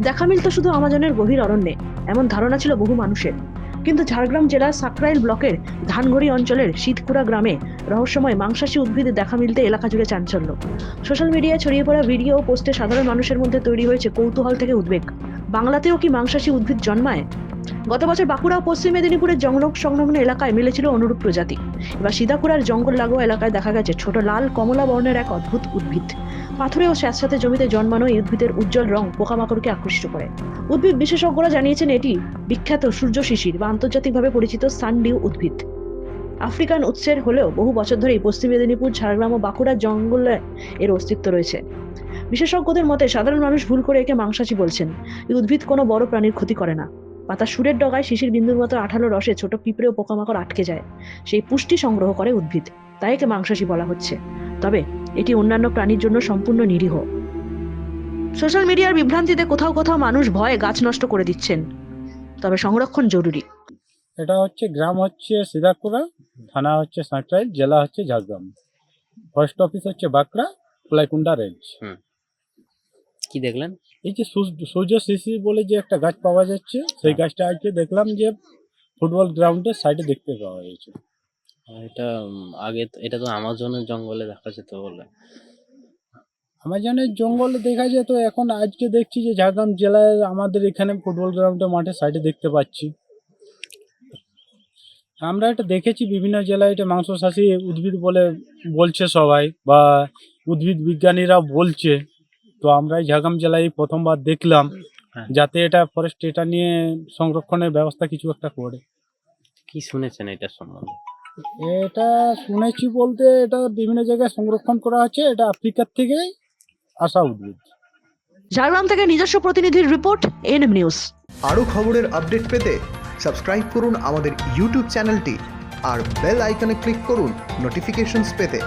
দেখা মিলত শুধু আমাজনের গভীর অরণ্যে, এমন ধারণা ছিল বহু মানুষের। কিন্তু ঝাড়গ্রাম জেলার সাকরাইল ব্লকের ধানগড়ি অঞ্চলের শীতকুড়া গ্রামে রহস্যময় মাংসাশী উদ্ভিদ দেখা মিলতে এলাকা জুড়ে চাঞ্চল্য। সোশ্যাল মিডিয়ায় ছড়িয়ে পড়া ভিডিও ও পোস্টে সাধারণ মানুষের মধ্যে তৈরি হয়েছে কৌতূহল থেকে উদ্বেগ। বাংলাতেও কি মাংসাশী উদ্ভিদ জন্মায়? গত বছর বাঁকুড়া ও পশ্চিম মেদিনীপুরের জঙ্গলক সংলগ্ন এলাকায় মিলেছিল অনুরূপ প্রজাতি। এবার সিদাকুড়ার জঙ্গল লাগোয়া এলাকায় দেখা গেছে ছোট লাল কমলা বর্ণের এক অদ্ভুত উদ্ভিদ। পাথরে ও স্যাঁতস্যাঁতে জমিতে জন্মানো এই উদ্ভিদের উজ্জ্বল রং পোকামাকড়কে আকৃষ্ট করে। উদ্ভিদ বিশেষজ্ঞরা জানিয়েছেন এটি বিখ্যাত সূর্য শিশির বা আন্তর্জাতিকভাবে পরিচিত সানডিউ উদ্ভিদ। আফ্রিকান উৎসের হলেও বহু বছর ধরেই পশ্চিম মেদিনীপুর, ঝাড়গ্রাম ও বাঁকুড়ার জঙ্গলে এর অস্তিত্ব রয়েছে। বিশেষজ্ঞদের মতে সাধারণ মানুষ ভুল করে একে মাংসাশী বলছেন। এই উদ্ভিদ কোনো বড় প্রাণীর ক্ষতি করে না। পাতা সুরের ডগায় শিশির বিন্দুর মতো আঠালো রসে ছোট পিঁপড়ে ও পোকামাকড় আটকে যায়। সেই পুষ্টি সংগ্রহ করে উদ্ভিদ। তাই একে মাংসাশী বলা হচ্ছে। তবে এটি অন্যান্য প্রাণীর জন্য সম্পূর্ণ নিরীহ। সোশ্যাল মিডিয়ার বিভ্রান্তিতে কোথাও কোথাও মানুষ ভয়ে গাছ নষ্ট করে দিচ্ছেন। তবে সংরক্ষণ জরুরি। এটা হচ্ছে গ্রাম হচ্ছে সিদাকুড়া থানা হচ্ছে সাঁকরাইল জেলা হচ্ছে ঝাড়গ্রাম। ফরেস্ট অফিস হচ্ছে বাঁকড়া কুলাইকুন্ডা রেঞ্জ কি দেখলেন? এই যে সূর্য- শিশির বলে যে একটা গাছ পাওয়া যাচ্ছে সেই গাছটা আজকে দেখলাম যে ফুটবল গ্রাউন্ডের সাইডে দেখতে পাওয়া যাচ্ছে। এটা আগে এটা তো আমাজনের জঙ্গলে দেখা যেত বলে। আমাজনের জঙ্গলে দেখা যেত এখন আজকে দেখছি যে ঝাড়গ্রাম জেলায় আমাদের এখানে ফুটবল গ্রাউন্ডের মাঠে সাইডে দেখতে পাচ্ছি। আমরা এটা দেখেছি বিভিন্ন জেলায় এটা মাংসশাসী উদ্ভিদ বলে বলছে সবাই বা উদ্ভিদ বিজ্ঞানীরা বলছে। তো আমরা এই ঝাড়গ্রাম জেলায় প্রথমবার দেখলাম হ্যাঁ। যাতে এটা ফরেস্ট এটা নিয়ে সংরক্ষণের ব্যবস্থা কিছু একটা করে। কি শুনেছেন এটা সম্বন্ধে? এটা শুনেছি বলতে এটা বিভিন্ন জায়গায় সংরক্ষণ করা হচ্ছে এটা আফ্রিকার থেকেই আসা উদ্ভিদ। ঝাড়গ্রাম থেকে নিজস্ব প্রতিনিধির রিপোর্ট এনএম নিউজ আরও খবরের আপডেট পেতে সাবস্ক্রাইব করুন আমাদের ইউটিউব চ্যানেলটি আর বেল আইকনে ক্লিক করুন নোটিফিকেশনস পেতে।